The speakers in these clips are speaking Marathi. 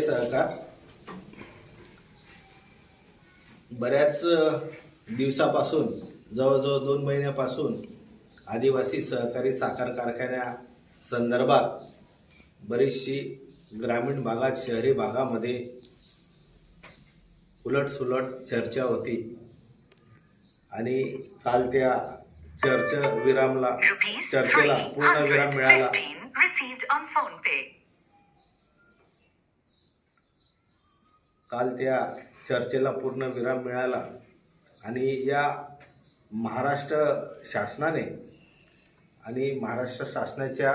सहकार. बऱ्याच दिवसापासून जवळजवळ दोन महिन्यापासून आदिवासी सहकारी साखर कारखान्या संदर्भात बरीचशी ग्रामीण भागात शहरी भागामध्ये उलटसुलट चर्चा होती. आणि काल त्या चर्चा विरामला चर्चेला पूर्ण विराम मिळाला. काल त्या चर्चेला पूर्ण विराम मिळाला. आणि या महाराष्ट्र शासनाने आणि महाराष्ट्र शासनाच्या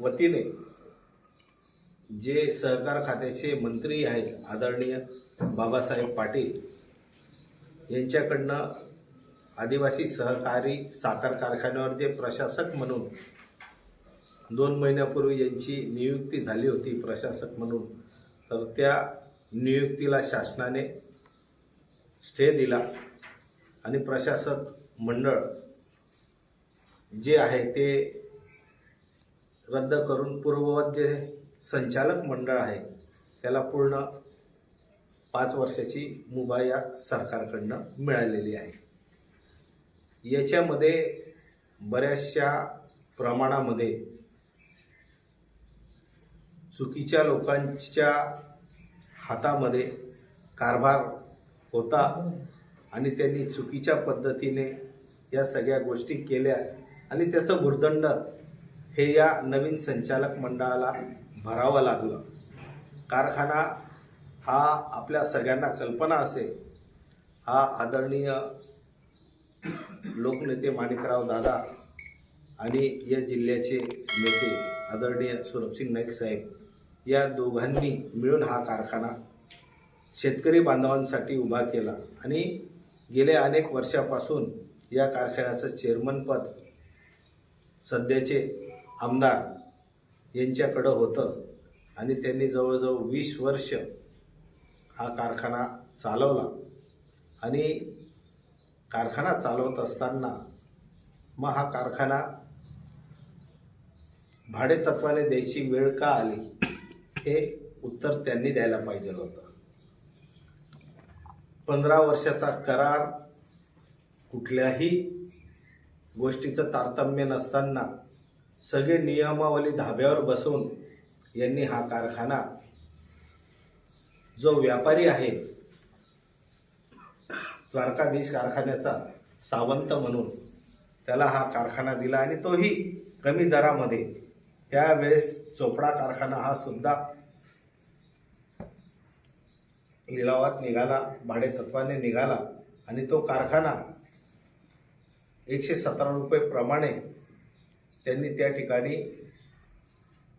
वतीने जे सहकार खात्याचे मंत्री आहेत आदरणीय बाबासाहेब पाटील यांच्याकडनं आदिवासी सहकारी साखर कारखान्यावर जे प्रशासक म्हणून दोन महिन्यापूर्वी यांची नियुक्ती झाली होती प्रशासक म्हणून तर त्या नियुक्तीला शासनाने स्टे दिला आणि प्रशासक मंडळ जे आहे ते रद्द करून पूर्ववत जे संचालक मंडळ आहे त्याला पूर्ण पाच वर्षाची मुभा या सरकारकडनं मिळालेली आहे. याच्यामध्ये बऱ्याचशा प्रमाणामध्ये चुकीच्या लोकांच्या हातामध्ये कारभार होता आणि त्यांनी चुकीच्या पद्धतीने या सगळ्या गोष्टी केल्या आणि त्याचं भुर्दंड हे या नवीन संचालक मंडळाला भरावं लागलं. कारखाना हा आपल्या सगळ्यांना कल्पना असेल. हा आदरणीय लोकनेते माणिकराव दादा आणि या जिल्ह्याचे नेते आदरणीय सुरभसिंग नाईक साहेब या दोघांनी मिळून हा कारखाना शेतकरी बांधवांसाठी उभा केला. आणि गेल्या अनेक वर्षापासून या कारखान्याचं चेअरमनपद सध्याचे आमदार यांच्याकडं होतं. आणि त्यांनी जवळजवळ वीस वर्ष हा कारखाना चालवला. आणि कारखाना चालवत असताना मग हा कारखाना भाडेतत्वाने द्यायची वेळ का आली? हे उत्तर त्यांनी द्यायला पाहिजे होतं. पंधरा वर्षाचा करार कुठल्याही गोष्टीचं तारतम्य नसताना सगळे नियमावली धाब्यावर बसून यांनी हा कारखाना जो व्यापारी आहे द्वारकाधीश कारखान्याचा सावंत म्हणून त्याला हा कारखाना दिला आणि तोही कमी दरामध्ये. त्यावेळेस चोपडा कारखाना हा सुद्धा लिलावात निघाला भाडेतत्वाने निघाला आणि तो कारखाना एकशे सतरा रुपयेप्रमाणे त्यांनी त्या ठिकाणी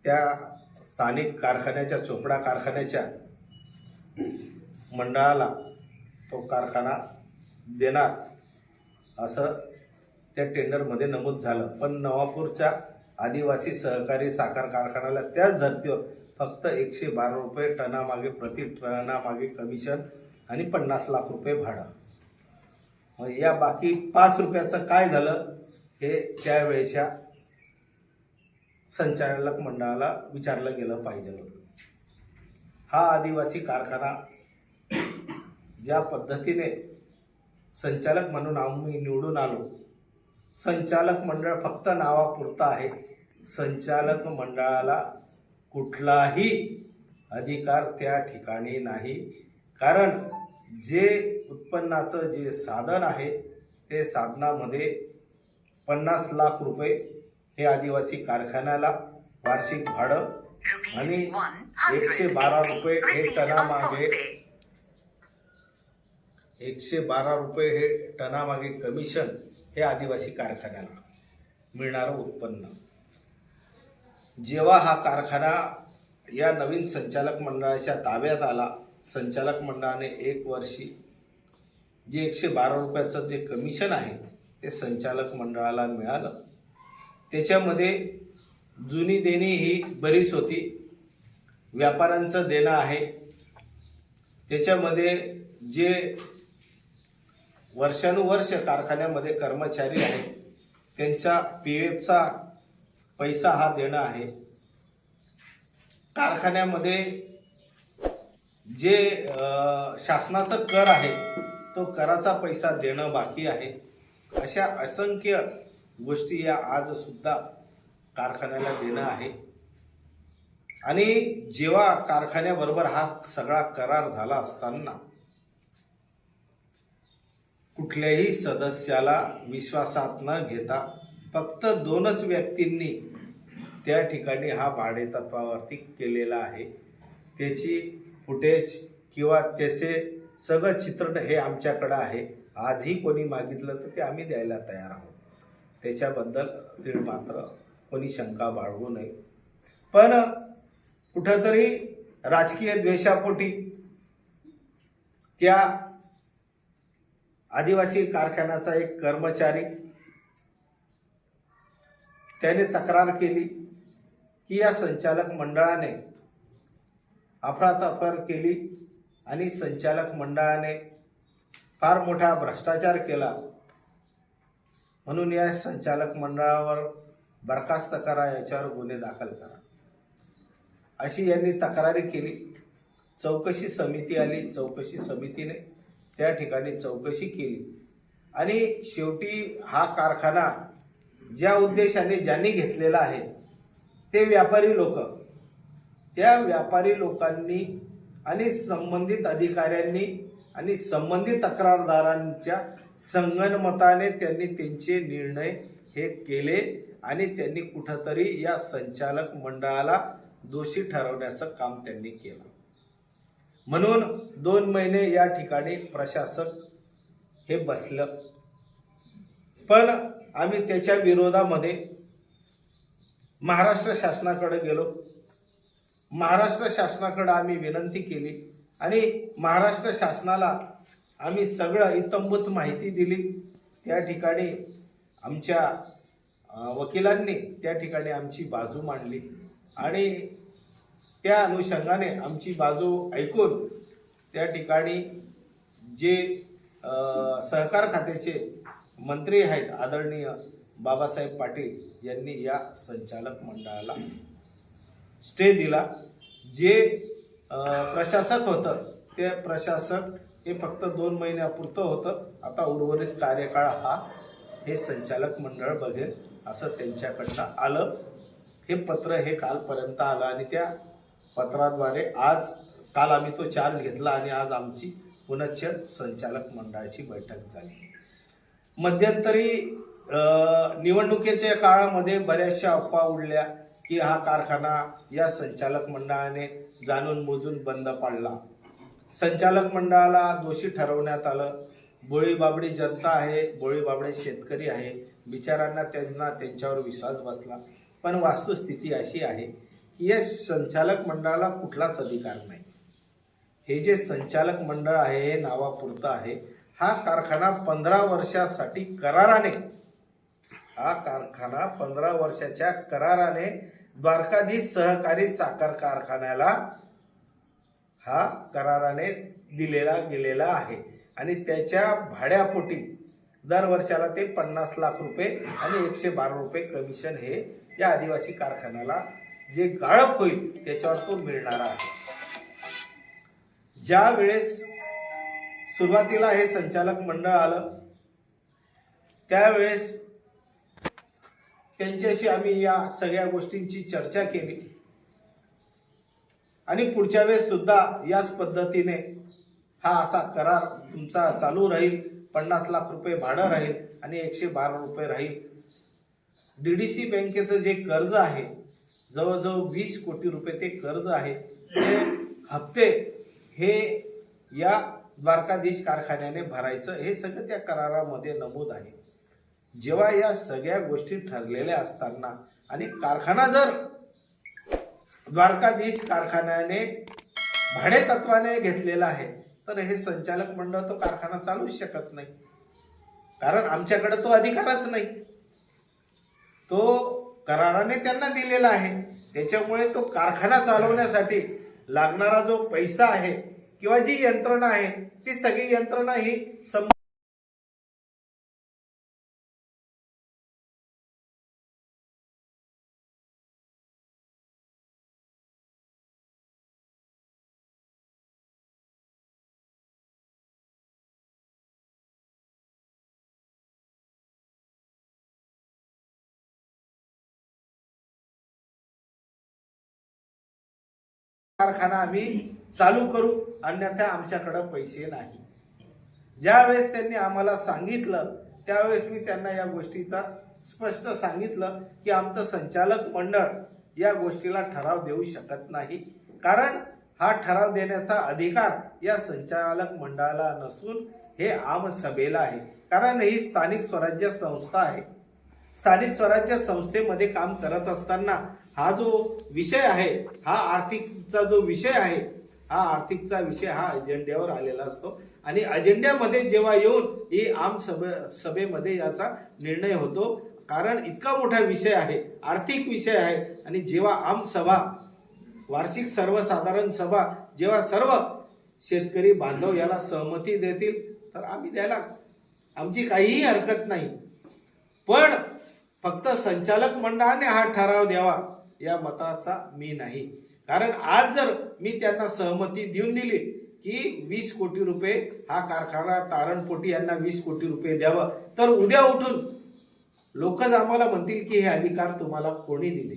त्या स्थानिक कारखान्याच्या चोपडा कारखान्याच्या मंडळाला तो कारखाना देणार असं त्या टेंडरमध्ये नमूद झालं. पण नवापूरच्या आदिवासी सहकारी साखर कारखान्याला त्याच धर्तीवर फक्त एकशे बारा रुपये टनामागे प्रति टनामागे कमिशन आणि पन्नास लाख रुपये भाडं. मग या बाकी पाच रुपयाचं काय झालं? हे त्यावेळेच्या संचालक मंडळाला विचारलं गेलं पाहिजे. हा आदिवासी कारखाना ज्या पद्धतीने संचालक म्हणून आम्ही निवडून आलो संचालक मंडळ फक्त नावापुरतं आहे. संचालक मंडळाला कुठलाही अधिकार त्या ठिकाणी नाही कारण जे उत्पन्नाचं जे साधन आहे ते साधनामध्ये पन्नास लाख रुपये हे आदिवासी कारखान्याला वार्षिक भाडं आणि 180 एकशे बारा रुपये हे टनामागे. एकशे बारा रुपये हे टनामागे कमिशन हे आदिवासी कारखान्याला मिळणारं उत्पन्न जेव्हा हा कारखाना या नवीन संचालक मंडळाच्या ताब्यात आला संचालक मंडळाने एक वर्षी जे एकशे बारा रुपयाचं जे कमिशन आहे ते संचालक मंडळाला मिळालं. त्याच्यामध्ये जुनी देणी ही बरीच होती. व्यापाऱ्यांचं देणं आहे. त्याच्यामध्ये जे वर्षानुवर्ष कारखान्यामध्ये कर्मचारी आहेत त्यांचा पी एफचा पैसा हा देणं आहे. कारखान्यामध्ये जे शासनाचं शासनाचा कर आहे तो कराचा पैसा देणं बाकी आहे. अशा असंख्य गोष्टी या आजसुद्धा कारखान्याला देणं आहे. आणि जेव्हा कारखान्याबरोबर हा सगळा करार झाला असताना कुठल्याही सदस्याला विश्वासात न घेता फक्त दोनच व्यक्तींनी त्या ठिकाणी हा भाडे तत्वावरती केलेला आहे. त्याची फुटेज किंवा त्याचे सगळं चित्रण हे आमच्याकडं आहे. आजही कोणी मागितलं तर ते आम्ही द्यायला तयार आहोत. त्याच्याबद्दल तीळ मात्र कोणी शंका बाळगू नये. पण कुठंतरी राजकीय द्वेषापोटी त्या आदिवासी कारखान्याचा एक कर्मचारी त्याने तक्रार केली की या संचालक मंडळाने अफरातफर केली आणि संचालक मंडळाने फार मोठा भ्रष्टाचार केला. म्हणून या संचालक मंडळावर बरखास्त करा याच्यावर गुन्हे दाखल करा. अशी यांनी तक्रारी केली. चौकशी समिती आली. चौकशी समितीने त्या ठिकाणी चौकशी केली. आणि शेवटी हा कारखाना ज्या उद्देशाने ज्यांनी घेतलेला आहे ते व्यापारी लोक. त्या व्यापारी लोकांनी आणि संबंधित अधिकाऱ्यांनी आणि संबंधित तक्रारदारांच्या संगणमताने त्यांनी त्यांचे निर्णय हे केले आणि त्यांनी कुठंतरी या संचालक मंडळाला दोषी ठरवण्याचं काम त्यांनी केलं. म्हणून दोन महिने या ठिकाणी प्रशासक हे बसलं. पण आम्ही त्याच्या विरोधामध्ये महाराष्ट्र शासनाकडे गेलो. महाराष्ट्र शासनाकडे आम्ही विनंती केली आणि महाराष्ट्र शासनाला आम्ही सगळं इतंभूत माहिती दिली. त्या ठिकाणी आमच्या वकिलांनी त्या ठिकाणी आमची बाजू मांडली आणि त्या अनुषंगाने आमची बाजू ऐकून त्या ठिकाणी जे सहकार खात्याचे मंत्री आहेत आदरणीय बाबासाहेब पाटील यांनी या संचालक मंडळाला. स्टे दिला जे प्रशासक होतं ते प्रशासक हे फक्त दोन महिन्यापुरतं होतं. आता उर्वरित कार्यकाळ हा हे संचालक मंडळ बघेल असं त्यांच्याकडनं आलं. हे पत्र हे कालपर्यंत आलं आणि त्या पत्राद्वारे आज काल आम्ही तो चार्ज घेतला आणि आज आमची पुनश्च संचालक मंडळाची बैठक झाली. मध्यंतरी निवडणुकीच्या काळामध्ये बऱ्याचशा अफवा उडल्या की हा कारखाना या संचालक मंडळाने जाणून मोजून बंद पाडला. संचालक मंडळाला दोषी ठरवण्यात आलं. बोळी बाबडी जनता आहे गोळीबाबडे शेतकरी आहे. बिचारांना त्यांना त्यांच्यावर विश्वास बसला. पण वास्तुस्थिती अशी आहे की या संचालक मंडळाला कुठलाच अधिकार नाही. हे जे संचालक मंडळ आहे हे नावापुरतं आहे. हा कारखाना पंधरा वर्षासाठी कराराने हा कारखाना पंधरा वर्षाच्या कराराने द्वारकाधीश सहकारी साखर कारखान्याला हा कराराने दिलेला गेलेला आहे. आणि त्याच्या भाड्यापोटी दर वर्षाला ते पन्नास लाख रुपये आणि एकशे बारा रुपये कमिशन हे या आदिवासी कारखान्याला जे गाळप होईल त्याच्यावर तो मिळणार आहे. ज्या वेळेस सुरुवातीला हे संचालक मंडळ आलं. त्यावेळेस त्यांच्याशी आम्ही या सगळ्या गोष्टींची चर्चा केली. आणि पुढच्या वेळेस सुद्धा याच पद्धतीने हा असा करार तुमचा चालू राहील. पन्नास लाख रुपये भाडं राहील आणि एकशे बारा रुपये राहील. डी डी सी बँकेचं जे कर्ज आहे जवळजवळ वीस कोटी रुपये ते कर्ज आहे. ते हप्ते हे या द्वारकाधीश कारखान्याने भरायचं हे सगळं त्या करारामध्ये नमूद आहे. जेव्हा या सगळ्या गोष्टी ठरलेल्या असताना आणि कारखाना जर द्वारकाधीश कारखान्याने भाडे तत्वाने घेतलेला आहे तर हे संचालक मंडळ तो कारखाना चालूच शकत नाही. कारण आमच्याकडे तो अधिकारच नाही. तो कराराने त्यांना दिलेला आहे. त्याच्यामुळे तो कारखाना चालवण्यासाठी लागणारा जो पैसा आहे किंवा जी यंत्रणा आहे ती सगळी यंत्रणा ही सं कारखाना आम्ही चालू करू अन्यथा आमच्याकडं पैसे नाही. ज्यावेळेस त्यांनी आम्हाला सांगितलं त्यावेळेस मी त्यांना या गोष्टीचा स्पष्ट सांगितलं की आमचं संचालक मंडळ या गोष्टीला ठराव देऊ शकत नाही. कारण हा ठराव देण्याचा अधिकार या संचालक मंडळाला नसून हे आम सभेला आहे. कारण ही स्थानिक स्वराज्य संस्था आहे. स्थानिक स्वराज्य संस्थेमध्ये काम करत असताना हा जो विषय आहे हा आर्थिकचा जो विषय आहे हा आर्थिकचा विषय हा अजेंड्यावर आलेला असतो. आणि अजेंड्यामध्ये जेव्हा येऊन ही आम सभे सभेमध्ये याचा निर्णय होतो. कारण इतका मोठा विषय आहे आर्थिक विषय आहे. आणि जेव्हा आम सभा वार्षिक सर्वसाधारण सभा जेव्हा सर्व शेतकरी बांधव याला सहमती देतील तर आम्ही द्यायला आमची काहीही हरकत नाही. पण फक्त संचालक मंडळाने हा ठराव द्यावा या मताचा मी नाही. कारण आज जर मी त्यांना सहमती देऊन दिली की वीस कोटी रुपये हा कारखाना तारणपोटी यांना वीस कोटी रुपये द्यावं तर उद्या उठून लोकच आम्हाला म्हणतील की हे अधिकार तुम्हाला कोणी दिले?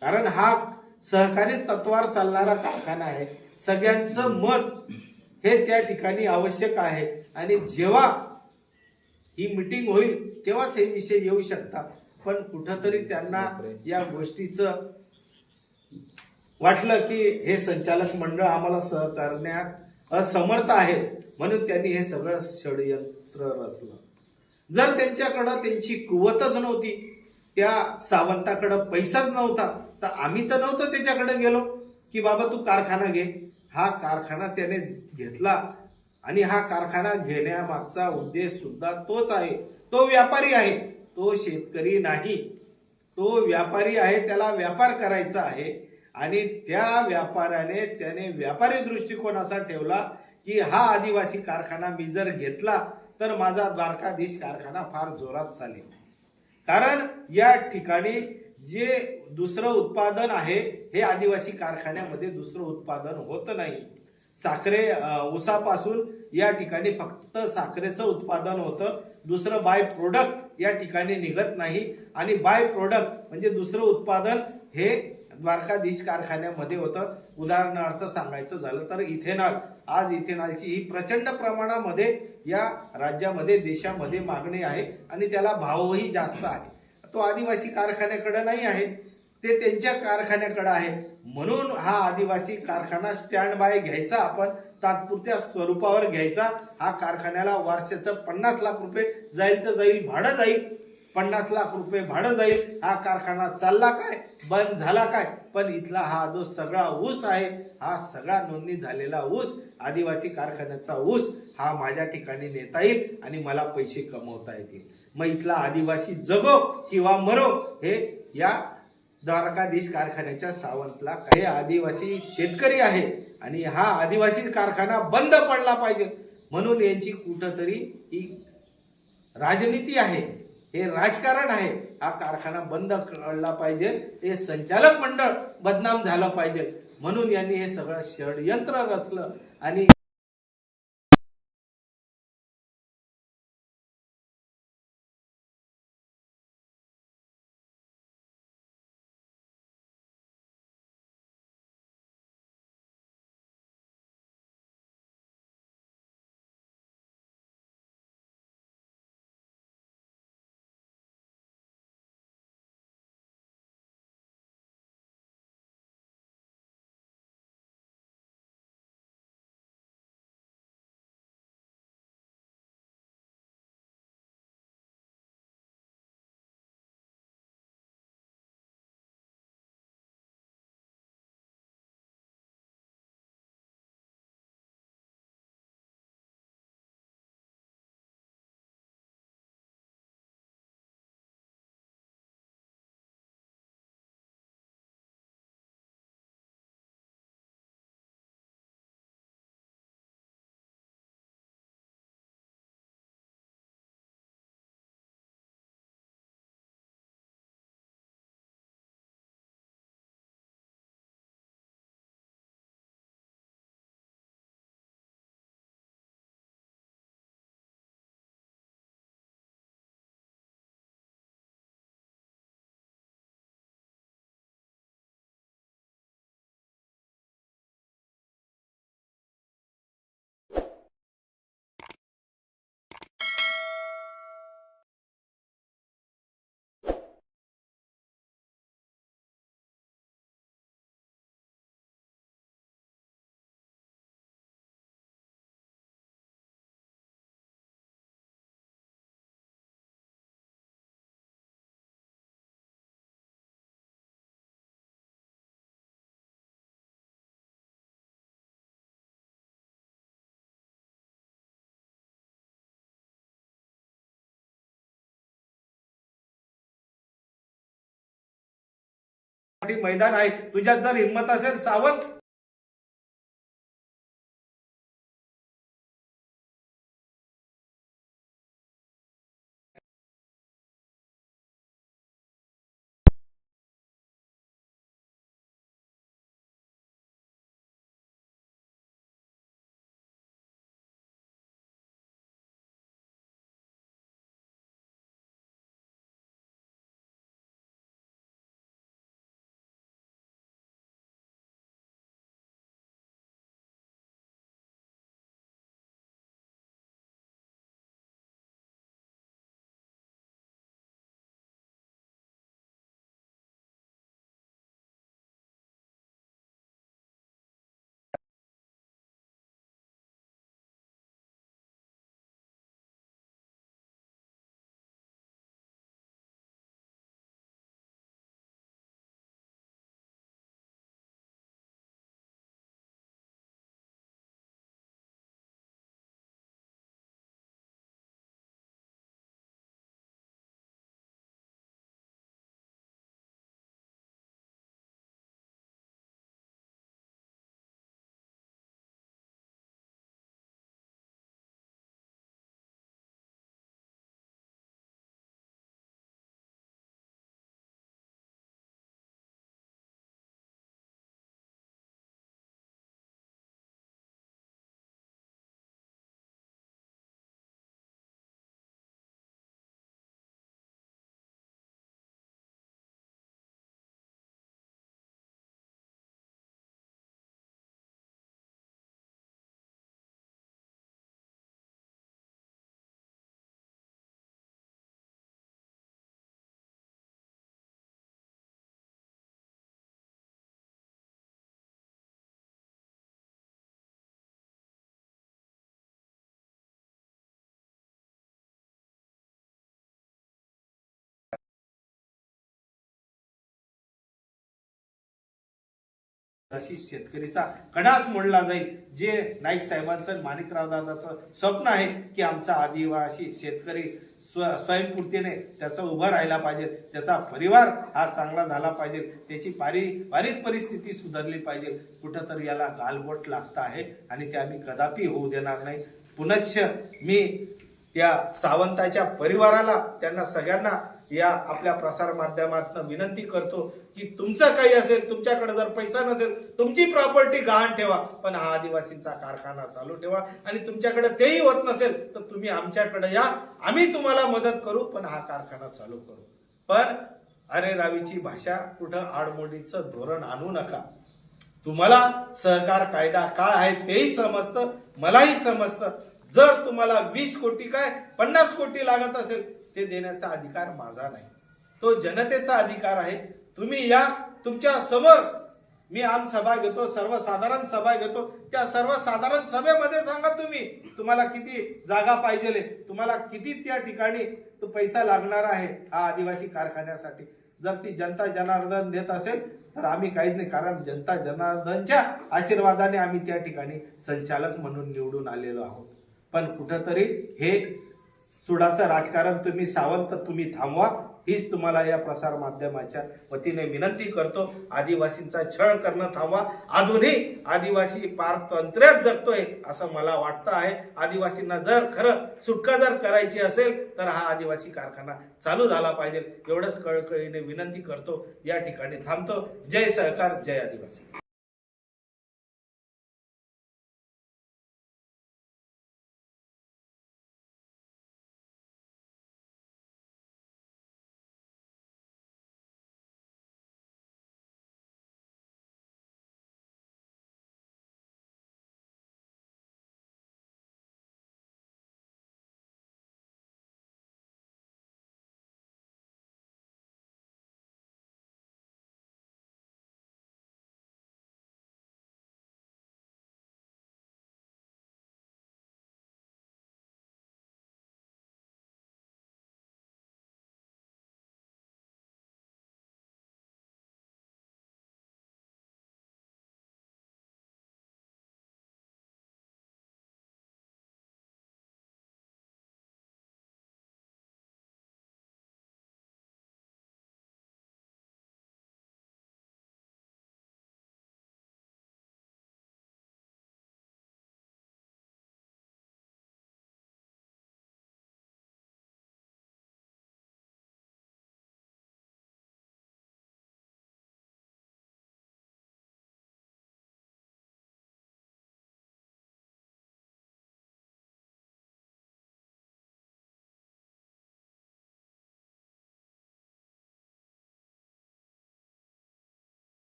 कारण हा सहकारी तत्वावर चालणारा कारखाना आहे. सगळ्यांचं मत हे त्या ठिकाणी आवश्यक आहे. आणि जेव्हा ही मिटिंग होईल तेव्हाच हे विषय येऊ शकतात. पण कुठंतरी त्यांना या गोष्टीचं वाटलं की हे संचालक मंडळ आम्हाला सहकारण्यात असमर्थ आहे म्हणून त्यांनी हे सगळं षडयंत्र रचलं. जर त्यांच्याकडं त्यांची कुवतच नव्हती त्या सावंताकडं पैसाच नव्हता तर आम्ही तर नव्हतो त्याच्याकडे गेलो की बाबा तू कारखाना घे. हा कारखाना त्याने घेतला आणि हा कारखाना घेण्यामागचा उद्देश सुद्धा तोच आहे. तो व्यापारी आहे तो शेतकरी नाही. तो व्यापारी आहे त्याला व्यापार करायचा आहे. आणि त्या व्यापाऱ्याने त्याने व्यापारी दृष्टिकोन असा ठेवला की हा आदिवासी कारखाना मी जर घेतला तर माझा द्वारकाधीश कारखाना फार जोरात चालेल. कारण या ठिकाणी जे दुसरं उत्पादन आहे हे आदिवासी कारखान्यामध्ये दुसरं उत्पादन होत नाही. साखरे उसापासून ऊसापासून या ठिकाणी फक्त साखरेचं उत्पादन होतं. दुसरं बाय प्रोडक्ट या ठिकाणी निघत नाही. आणि बाय प्रोडक्ट म्हणजे दुसरं उत्पादन हे द्वारकाधीश कारखान्यामध्ये होतं. उदाहरणार्थ सांगायचं झालं तर इथेनॉल. आज इथेनॉलची ही प्रचंड प्रमाणामध्ये या राज्यामध्ये देशामध्ये मागणी आहे आणि त्याला भावही जास्त आहे. तो आदिवासी कारखान्याकडे नाही आहे. ते त्यांच्या कारखान्याकडे आहे. म्हणून हा आदिवासी कारखाना स्टँड बाय घ्यायचा आपण. तात्पुरत्या स्वरूपावर घ्यायचा. हा कारखान्याला वर्षाचं पन्नास लाख रुपये जाईल तर जाईल भाडं जाईल. पन्नास लाख रुपये भाडं जाईल. हा कारखाना चालला काय? बंद झाला काय? पण इथला हा जो सगळा ऊस आहे हा सगळा नोंदणी झालेला ऊस आदिवासी कारखान्याचा ऊस हा माझ्या ठिकाणी नेता येईल आणि मला पैसे कमवता येतील. मग इथला आदिवासी जगो किंवा मरो हे या द्वारकाधीश कारखान्याच्या सावंतला काही आदिवासी शेतकरी आहे आणि हा आदिवासी कारखाना बंद पडला पाहिजे. म्हणून यांची कुठंतरी ही राजनीती आहे. हे राजकारण आहे. हा कारखाना बंद करला पाहिजे. हे संचालक मंडळ बदनाम झालं पाहिजे. म्हणून यांनी हे सगळं षडयंत्र रचलं आणि मैदान आहे. तुझ्यात जर हिंमत असेल सावंत शेतकरीचा कडाच मोडला जाईल जे नाईक साहेबांचं माणिकराव दादाचं स्वप्न आहे की आमचा आदिवासी शेतकरी स्व स्वयंपूर्तीने त्याचा उभा राहिला पाहिजे त्याचा परिवार हा चांगला झाला पाहिजे त्याची पारिवारिक परिस्थिती सुधारली पाहिजे. कुठंतरी याला गालबोट लागतं आहे आणि ते आम्ही कदापि होऊ देणार नाही. पुनश्च मी त्या सावंताच्या परिवाराला त्यांना सगळ्यांना या आपल्या प्रसार माध्यमातून विनंती करतो की तुमचं काही असेल तुमच्याकडे जर पैसा नसेल तुमची प्रॉपर्टी गहाण ठेवा. पण हा आदिवासींचा कारखाना चालू ठेवा. आणि तुमच्याकडे तेही होत नसेल तर तुम्ही आमच्याकडे या. आम्ही तुम्हाला मदत करू पण हा कारखाना चालू करू. पण अरे रावीची भाषा कुठं आडमोडीचं धोरण आणू नका. तुम्हाला सहकार कायदा काय आहे तेही समजतं मलाही समजतं. जर तुम्हाला वीस कोटी काय पन्नास कोटी लागत असेल ते देण्याचा अधिकार माझा नाही. तो जनतेचा अधिकार आहे. तुम्ही या तुमच्यासमोर मी आम सभा घेतो सर्वसाधारण सभा घेतो. त्या सर्वसाधारण सभेमध्ये सांगा तुम्ही तुम्हाला किती जागा पाहिजे तुम्हाला किती त्या ठिकाणी तो पैसा लागणार आहे हा आदिवासी कारखान्यासाठी. जर ती जनता जनार्दन देत असेल तर आम्ही काहीच नाही कारण जनता जनार्दनच्या आशीर्वादाने आम्ही त्या ठिकाणी संचालक म्हणून निवडून आलेलो आहोत. पण कुठंतरी हे सुडाचं राजकारण तुम्ही सावंत तुम्ही थांबवा. हीच तुम्हाला या प्रसार माध्यमाच्या वतीने विनंती करतो. आदिवासींचा छळ करणं थांबवा. अजूनही आदिवासी पारतंत्र्यात जगतोय असं मला वाटतं आहे. आदिवासींना जर खरं सुटका जर करायची असेल तर हा आदिवासी कारखाना चालू झाला पाहिजे. एवढंच कळकळीने विनंती करतो. या ठिकाणी थांबतो. जय सहकार जय आदिवासी.